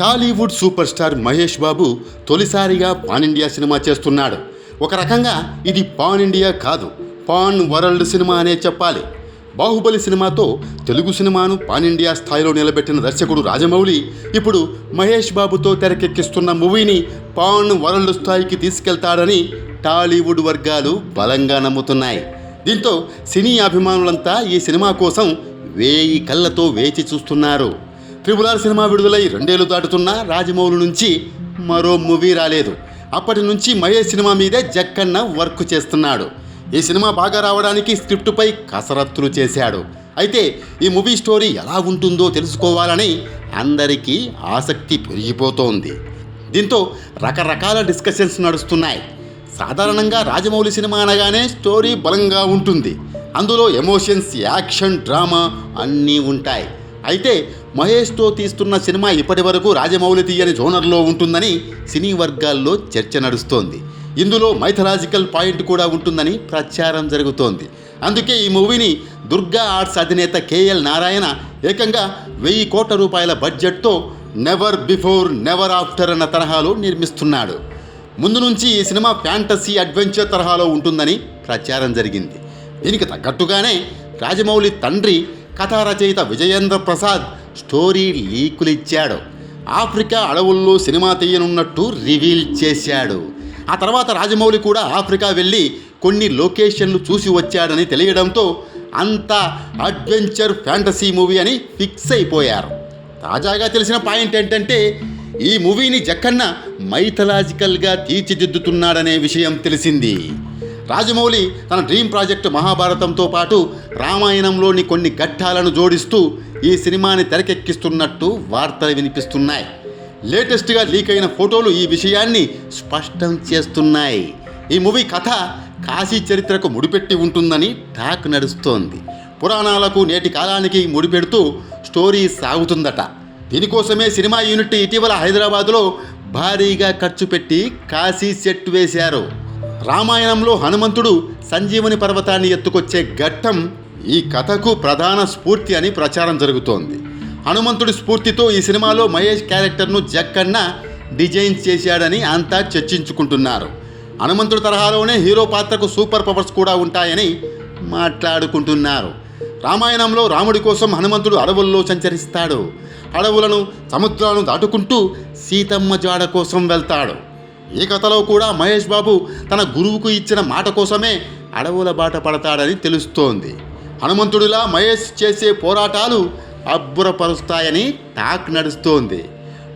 Tollywood super star Mahesh Babu తొలిసారిగా pan India cinema చేస్తున్నాడు. ఒక రకంగా ఇది పాన్ ఇండియా కాదు పాన్ వరల్డ్ సినిమా అనే చెప్పాలి. బాహుబలి సినిమాతో తెలుగు సినిమాను పాన్ ఇండియా స్థాయిలో నిలబెట్టిన దర్శకుడు రాజమౌళి ఇప్పుడు మహేష్ బాబుతో తెరకెక్కిస్తున్న మూవీని పాన్ వరల్డ్ స్థాయికి తీసుకెళ్తాడని టాలీవుడ్ వర్గాలు బలంగా నమ్ముతున్నాయి. దీంతో సినీ అభిమానులంతా ఈ సినిమా కోసం వేయి కళ్ళతో వేచి చూస్తున్నారు. ట్రిపుల్ ఆర్ సినిమా విడుదలై రెండేళ్ళు దాటుతున్నా రాజమౌళి నుంచి మరో మూవీ రాలేదు. అప్పటి నుంచి మహేష్ సినిమా మీదే జక్కన్న వర్క్ చేస్తున్నాడు. ఈ సినిమా బాగా రావడానికి స్క్రిప్టుపై కసరత్తులు చేశాడు. అయితే ఈ మూవీ స్టోరీ ఎలా ఉంటుందో తెలుసుకోవాలని అందరికీ ఆసక్తి పెరిగిపోతోంది. దీంతో రకరకాల డిస్కషన్స్ నడుస్తున్నాయి. సాధారణంగా రాజమౌళి సినిమా అనగానే స్టోరీ బలంగా ఉంటుంది. అందులో ఎమోషన్స్ యాక్షన్ డ్రామా అన్నీ ఉంటాయి. అయితే మహేష్తో తీస్తున్న సినిమా ఇప్పటి వరకు రాజమౌళి తీయని జోనర్లో ఉంటుందని సినీ వర్గాల్లో చర్చ నడుస్తోంది. ఇందులో మైథలాజికల్ పాయింట్ కూడా ఉంటుందని ప్రచారం జరుగుతోంది. అందుకే ఈ మూవీని దుర్గా ఆర్ట్స్ అధినేత కేఎల్ నారాయణ ఏకంగా వెయ్యి కోట్ల రూపాయల బడ్జెట్తో నెవర్ బిఫోర్ నెవర్ ఆఫ్టర్ అన్న తరహాలో నిర్మిస్తున్నాడు. ముందు నుంచి ఈ సినిమా ఫ్యాంటసీ అడ్వెంచర్ తరహాలో ఉంటుందని ప్రచారం జరిగింది. దీనికి తగ్గట్టుగానే రాజమౌళి తండ్రి కథా రచయిత విజయేంద్ర ప్రసాద్ స్టోరీ లీకులిచ్చాడు. ఆఫ్రికా అడవుల్లో సినిమా తీయనున్నట్టు రివీల్ చేశాడు. ఆ తర్వాత రాజమౌళి కూడా ఆఫ్రికా వెళ్ళి కొన్ని లొకేషన్లు చూసి వచ్చాడని తెలియడంతో అంతా అడ్వెంచర్ ఫ్యాంటసీ మూవీ అని ఫిక్స్ అయిపోయారు. తాజాగా తెలిసిన పాయింట్ ఏంటంటే ఈ మూవీని జక్కన్న మైథలాజికల్గా తీర్చిదిద్దుతున్నాడనే విషయం తెలిసింది. రాజమౌళి తన డ్రీమ్ ప్రాజెక్టు మహాభారతంతో పాటు రామాయణంలోని కొన్ని ఘట్టాలను జోడిస్తూ ఈ సినిమాని తెరకెక్కిస్తున్నట్టు వార్తలు వినిపిస్తున్నాయి. లేటెస్ట్గా లీక్ అయిన ఫోటోలు ఈ విషయాన్ని స్పష్టం చేస్తున్నాయి. ఈ మూవీ కథ కాశీ చరిత్రకు ముడిపెట్టి ఉంటుందని టాక్ నడుస్తోంది. పురాణాలకు నేటి కాలానికి ముడిపెడుతూ స్టోరీ సాగుతుందట. దీనికోసమే సినిమా యూనిట్ ఇటీవల హైదరాబాదులో భారీగా ఖర్చు పెట్టి కాశీ సెట్ వేశారు. రామాయణంలో హనుమంతుడు సంజీవని పర్వతాన్ని ఎత్తుకొచ్చే ఘట్టం ఈ కథకు ప్రధాన స్ఫూర్తి అని ప్రచారం జరుగుతోంది. హనుమంతుడి స్ఫూర్తితో ఈ సినిమాలో మహేష్ క్యారెక్టర్ను జక్కన్న డిజైన్ చేశాడని అంతా చర్చించుకుంటున్నారు. హనుమంతుడి తరహాలోనే హీరో పాత్రకు సూపర్ పవర్స్ కూడా ఉంటాయని మాట్లాడుకుంటున్నారు. రామాయణంలో రాముడి కోసం హనుమంతుడు అడవుల్లో సంచరిస్తాడు. అడవులను సముద్రాలను దాటుకుంటూ సీతమ్మ జాడ కోసం వెళ్తాడు. ఈ కథలో కూడా మహేష్ బాబు తన గురువుకు ఇచ్చిన మాట కోసమే అడవుల బాట పడతాడని తెలుస్తోంది. హనుమంతుడిలా మహేష్ చేసే పోరాటాలు అబ్బురపరుస్తాయని టాక్ నడుస్తోంది.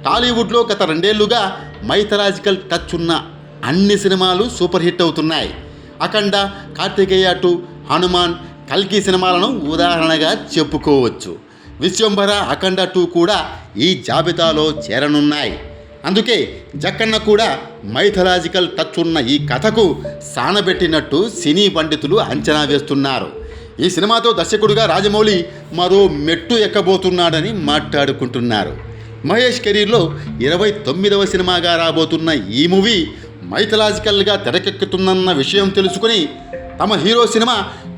టాలీవుడ్లో గత రెండేళ్ళుగా మైథలాజికల్ టచ్ ఉన్న అన్ని సినిమాలు సూపర్ హిట్ అవుతున్నాయి. అఖండ కార్తికేయ టు హనుమాన్ కల్కి సినిమాలను ఉదాహరణగా చెప్పుకోవచ్చు. విశ్వంభర అఖండ టూ కూడా ఈ జాబితాలో చేరనున్నాయి. అందుకే జక్కన్న కూడా మైథలాజికల్ టచ్ ఉన్న ఈ కథకు సానబెట్టినట్టు సినీ పండితులు అంచనా వేస్తున్నారు. ఈ సినిమాతో దర్శకుడిగా రాజమౌళి మరో మెట్టు ఎక్కబోతున్నాడని మాట్లాడుకుంటున్నారు. మహేష్ కెరీర్లో ఇరవై తొమ్మిదవ సినిమాగా రాబోతున్న ఈ మూవీ మైథలాజికల్గా తెరకెక్కుతుందన్న విషయం తెలుసుకుని తమ హీరో సినిమా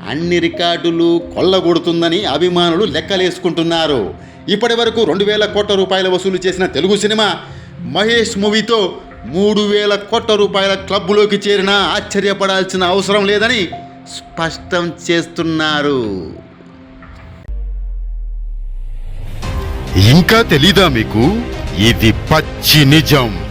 అన్ని రికార్డులు కొల్లగొడుతుందని అభిమానులు లెక్కలేసుకుంటున్నారు. ఇప్పటి వరకు రెండు వేల కోట్ల రూపాయల వసూలు చేసిన తెలుగు సినిమా మహేష్ మూవీతో మూడు వేల కోట్ల రూపాయల క్లబ్లోకి చేరినా ఆశ్చర్యపడాల్సిన అవసరం లేదని స్పష్టం చేస్తున్నారు. ఇంకా తెలీదా మీకు? ఇది పచ్చి నిజం.